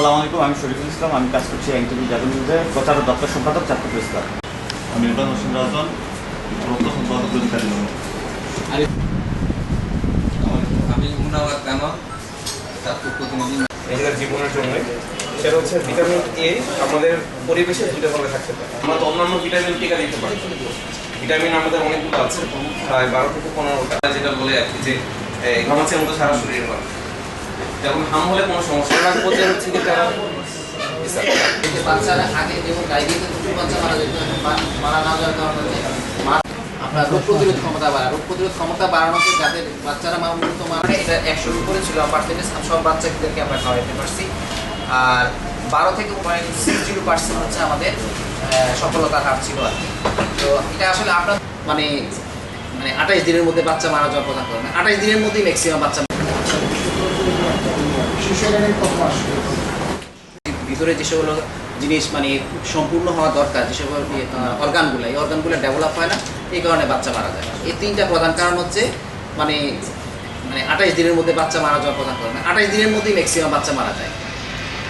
সালাম আলাইকুম আমি শরীফুল ইসলাম আমি কাজ করছি এনটিভি জাগো নিউজে প্রচার দপ্তর সম্পাদক প্রেস ক্লাব আমি ইমরান হোসেন রাজন প্রত্য সম্পাদক অধিকারী আমি মুনাওয়ার কামাল ছাত্র প্রতিনিধি। নিজেদের জীবনের জন্য সেটা হচ্ছে ভিটামিন এ আমাদের পরিবেশে দুটোভাবে থাকতে পারে। আমরা তো অন্যান্য ভিটামিন টিকা দিতে পারি। ভিটামিন আমাদের অনেকগুলো আছে প্রায় বারো থেকে পনেরোটা। যেটা বলে আর কি যে ঘামাচির মতো সারা শরীর হয় যেমন হাম হলে কোনো সমস্যা না পর্যায়ে হচ্ছে কি তারা বাচ্চারা আগে যেমন ডায়রিয়াতে প্রচুর বাচ্চা মারা যেত মারা না যাওয়ার কারণে হচ্ছে আপনার রোগ প্রতিরোধ ক্ষমতা বাড়া। রোগ প্রতিরোধ ক্ষমতা বাড়ানোতে যাদের বাচ্চারা মা মূলত মানে এটা একশোর উপরে ছিল পার্সেন্টেজ সব বাচ্চাদেরকে আমরা খাওয়াইতে পারছি। আর বারো থেকে পয়েন্ট সিক্স জিরো পার্সেন্ট হচ্ছে আমাদের আহ, সফলতার হার ছিল আর তো এটা আসলে আপনার মানে মানে আঠাইশ দিনের মধ্যে বাচ্চা মারা যাওয়ার কথা কারণে আঠাইশ দিনের মধ্যেই ম্যাক্সিমাম বাচ্চা ভিতরে যে সকল জিনিস মানে সম্পূর্ণ হওয়া দরকার যে সকল অর্গানগুলো এই অর্গানগুলো ডেভেলপ হয় না এই কারণে বাচ্চা মারা যায়। এই তিনটা প্রধান কারণ হচ্ছে মানে মানে আঠাইশ দিনের মধ্যে বাচ্চা মারা যাওয়ার প্রধান কারণ। আঠাইশ দিনের মধ্যেই ম্যাক্সিমাম বাচ্চা মারা যায়।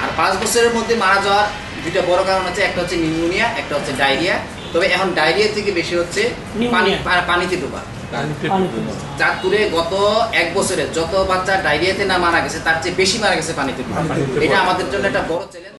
আর পাঁচ বছরের মধ্যে মারা যাওয়ার দুইটা বড় কারণ হচ্ছে একটা হচ্ছে নিউমোনিয়া একটা হচ্ছে ডায়রিয়া। তবে এখন ডায়রিয়া থেকে বেশি হচ্ছে পানি পানিতে ডোবা। চাঁদপুরে গত এক বছরে যত বাচ্চা ডায়রিয়াতে না মারা গেছে তার চেয়ে বেশি মারা গেছে পানিতে। এটা আমাদের জন্য একটা বড় চ্যালেঞ্জ